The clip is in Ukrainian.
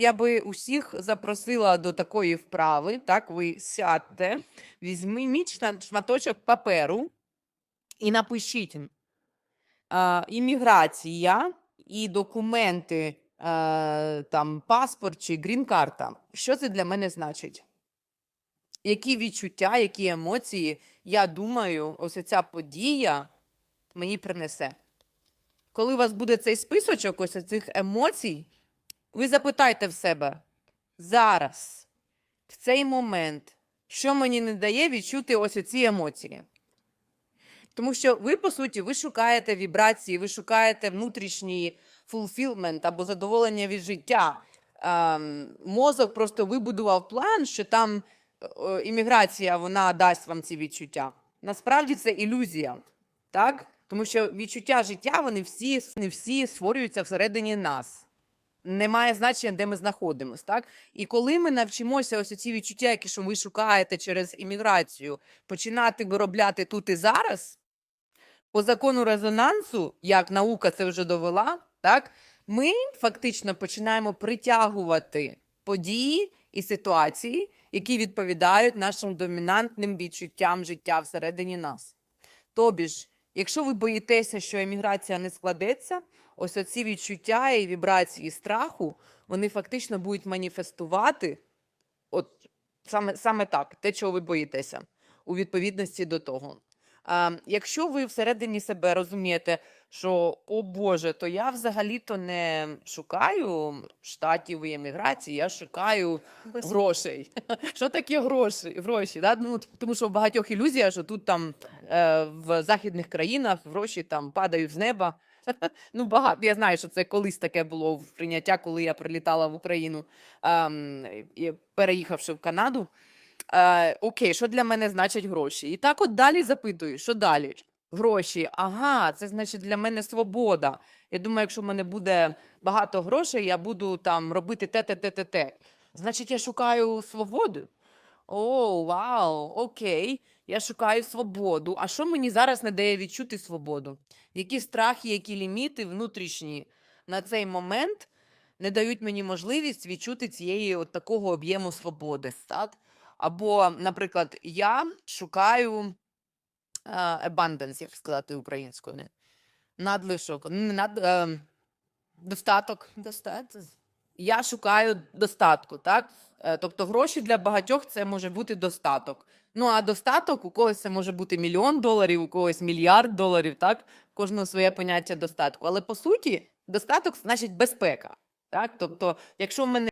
я би усіх запросила до такої вправи. Так, ви сядьте, візьміть шматочок паперу і напишіть імміграція і документи, е, там, паспорт чи грін-карта. Що це для мене значить? Які відчуття, які емоції, я думаю, ось ця подія мені принесе. Коли у вас буде цей списочок ось цих емоцій, ви запитайте в себе зараз, в цей момент, що мені не дає відчути ось ці емоції. Тому що ви, по суті, ви шукаєте вібрації, ви шукаєте внутрішній fulfillment або задоволення від життя. Ем, мозок просто вибудував план, що там е, імміграція вона дасть вам ці відчуття. Насправді це ілюзія, так? Тому що відчуття життя вони всі, всі створюються всередині нас. Немає значення, де ми знаходимося, так? І коли ми навчимося ось ці відчуття, які що ви шукаєте через імміграцію, починати виробляти тут і зараз, по закону резонансу, як наука це вже довела, так, ми фактично починаємо притягувати події і ситуації, які відповідають нашим домінантним відчуттям життя всередині нас. Тобі ж, якщо ви боїтеся, що еміграція не складеться, ось оці відчуття і вібрації страху, вони фактично будуть маніфестувати от саме, саме так, те, чого ви боїтеся, у відповідності до того. А, якщо ви всередині себе розумієте, що о Боже, то я взагалі-то не шукаю штатів і еміграції, я шукаю грошей. Що таке гроші? гроші да? ну, тому що в багатьох ілюзія, що тут там е, в західних країнах гроші там падають з неба. Ну, багато. Я знаю, що це колись таке було в прийняття, коли я прилітала в Україну, і переїхавши в Канаду. Е, окей, що для мене значать гроші? І так от далі запитую, що далі? Гроші. Ага, це значить для мене свобода. Я думаю, якщо в мене буде багато грошей, я буду там робити те, те, те, те, те. Значить, я шукаю свободу. О, вау, окей. Я шукаю свободу. А що мені зараз не дає відчути свободу? Які страхи, які ліміти внутрішні на цей момент не дають мені можливість відчути цієї от такого об'єму свободи. Так? Або, наприклад, я шукаю abundance, як сказати українською. не? Надлишок, над, е, достаток. достаток. Я шукаю достатку, так? Е, Тобто гроші для багатьох це може бути достаток. Ну а достаток у когось це може бути мільйон доларів, у когось мільярд доларів, так? Кожного своє поняття достатку. Але по суті, достаток значить безпека. Так? Тобто, якщо в мене